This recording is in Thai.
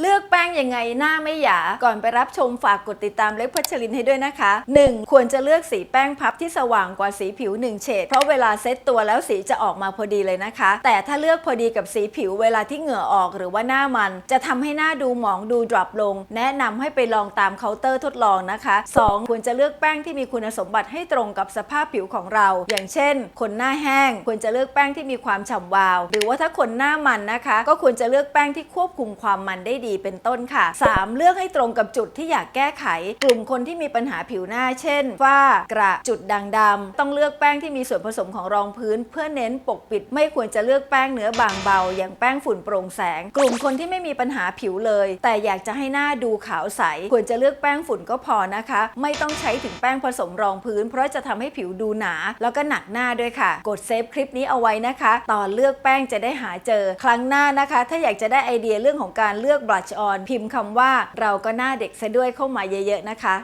เลือกแป้งยังไงหน้าไม่หยา ก่อนไปรับชมฝากกดติดตามเล็กพัชรินให้ด้วยนะคะ 1. ควรจะเลือกสีแป้งพับที่สว่างกว่าสีผิว 1 เฉด เพราะเวลาเซตตัวแล้วสีจะออกมาพอดีเลยนะคะ แต่ถ้าเลือกพอดีกับสีผิวเวลาที่เหงื่อออกหรือว่าหน้ามัน จะทำให้หน้าดูหมองดูดรอปลง แนะนำให้ไปลองตามเคาน์เตอร์ทดลองนะคะ 2. ควรจะเลือกแป้งที่มีคุณสมบัติให้ตรงกับสภาพผิวของเรา อย่างเช่น คนหน้าแห้ง ควรจะเลือกแป้งที่มีความฉ่ำวาว หรือว่าถ้าคนหน้ามันนะคะ ก็ควรจะเลือกแป้งที่ควบคุมความมันได้ดีเป็นต้นค่ะ 3. เลือกให้ตรงกับจุดที่อยากแก้ไข กลุ่มคนที่มีปัญหาผิวหน้า เช่นฝ้ากระจุดด่างดำต้องเลือกแป้งที่มีส่วนผสมของรองพื้น เพื่อเน้นปกปิด ไม่ควรจะเลือกแป้งเนื้อบางเบา อย่างแป้งฝุ่นโปร่งแสง กลุ่มคนที่ไม่มีปัญหาผิวเลย แต่อยากจะให้หน้าดูขาวใส ควรจะเลือกแป้งฝุ่นก็พอนะคะ ไม่ต้องใช้ถึงแป้งผสมรองพื้น เพราะจะทำให้ผิวดูหนา แล้วก็หนักหน้าด้วยค่ะ กดเซฟคลิปนี้เอาไว้นะคะ ตอนเลือกแป้งจะได้หาเจอ ครั้งหน้านะคะ ถ้าอยากจะได้ไอเดียเรื่องของการเลือกบลัชออนพิมพ์คำว่าเราก็หน้าเด็กซะด้วยเข้ามาเยอะๆนะคะ